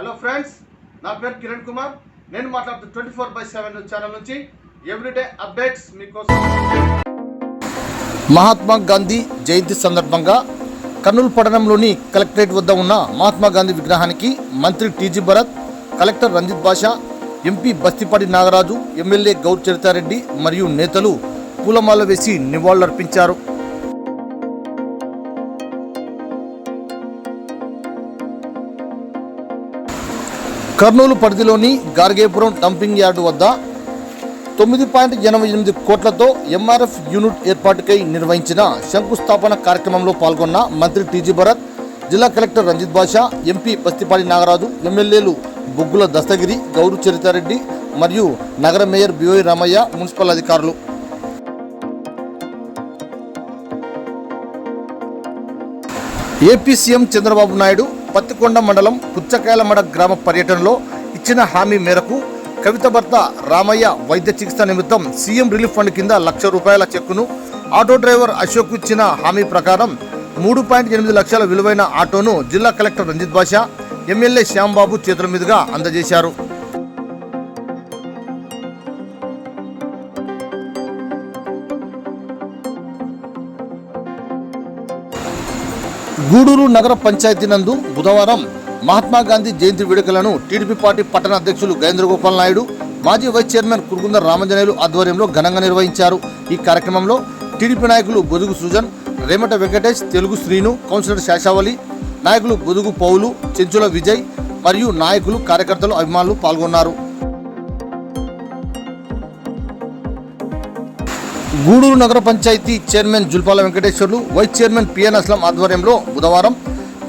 Hello friends నా పేరు కిరణ్ కుమార్. నేను మాట్లాడుతూ twenty four by seven channel నుంచి ఎవ్రీడే అప్డేట్స్ మీకోసం. మహాత్మా గాంధీ జయంతి సందర్భంగా కర్నూలు పట్టణంలోని కలెక్టరేట్ వద్ద ఉన్న మహాత్మా గాంధీ విగ్రహానికి మంత్రి TG Bharath collector Ranjith Basha MP Bastipati Nagaraju MLA Gour Charitha Reddy మరియు నేతలు పూలమాల వేసి నివాళులర్పించారు. కర్నూలు పరిధిలోని గార్గేపురం డంపింగ్ యార్డు వద్ద తొమ్మిది పాయింట్ ఎనభై ఎనిమిది కోట్లతో ఎంఆర్ఎఫ్ యూనిట్ ఏర్పాటుకై నిర్వహించిన శంకుస్థాపన కార్యక్రమంలో పాల్గొన్న మంత్రి టీజీ భరత్ జిల్లా కలెక్టర్ రంజిత్ బాషా ఎంపీ బస్తిపాడి నాగరాజు ఎమ్మెల్యేలు బొగ్గుల దస్తగిరి గౌరు చరితారెడ్డి మరియు నగర మేయర్ బివై రామయ్య మున్సిపల్ అధికారులు. ఏపీ సీఎం చంద్రబాబు నాయుడు పత్తికొండ మండలం పుచ్చకాయలమడ గ్రామ పర్యటనలో ఇచ్చిన హామీ మేరకు కవిత భర్త రామయ్య వైద్య చికిత్స నిమిత్తం సీఎం రిలీఫ్ ఫండ్ కింద లక్ష రూపాయల చెక్కును ఆటో డ్రైవర్ అశోక్ ఇచ్చిన హామీ ప్రకారం మూడు పాయింట్ ఎనిమిది లక్షల విలువైన ఆటోను జిల్లా కలెక్టర్ రంజిత్ బాషా ఎమ్మెల్యే శ్యాంబాబు చేతుల మీదుగా అందజేశారు. గూడూరు నగర పంచాయతీ నందు బుధవారం మహాత్మా గాంధీ జయంతి వేడుకలను టీడీపీ పార్టీ పట్టణ అధ్యక్షులు గజేంద్ర గోపాల్ నాయుడు మాజీ వైస్ చైర్మన్ కురుగుంద రామంజనేయులు ఆధ్వర్యంలో ఘనంగా నిర్వహించారు. ఈ కార్యక్రమంలో టీడీపీ నాయకులు బొదుగు సుజన్ రేమట వెంకటేష్ తెలుగు శ్రీను కౌన్సిలర్ శేషావళి నాయకులు బొదుగు పౌలు చెంచుల విజయ్ మరియు నాయకులు కార్యకర్తలు అభిమానులు పాల్గొన్నారు. గూడూరు నగర panchayat chairman Julpala Venkateswarlu vice chairman PN Aslam ఆధ్వర్యంలో బుధవారం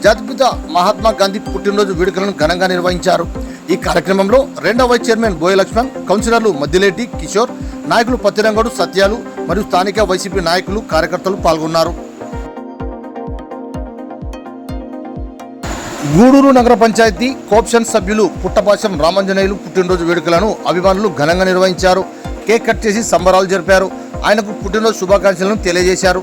జాతిపిత మహాత్మా గాంధీ పుట్టినరోజు వేడుకలను ఘనంగా నిర్వహించారు. ఈ కార్యక్రమంలో రెండవ వైస్ చైర్మన్ బోయలక్ష్మణ్ కౌన్సిలర్లు మద్దిలేటి కిషోర్ నాయకులు పత్తిరంగడు సత్యాలు మరియు స్థానిక వైసీపీ నాయకులు కార్యకర్తలు పాల్గొన్నారు. గూడూరు నగర పంచాయతీ కోప్షన్ సభ్యులు పుట్టపాశం రామంజనేయులు పుట్టినరోజు వేడుకలను అభిమానులు ఘనంగా నిర్వహించారు. కేక్ కట్ చేసి సంబరాలు జరిపారు. ఆయనకు పుట్టినరోజు శుభాకాంక్షలను తెలియజేశారు.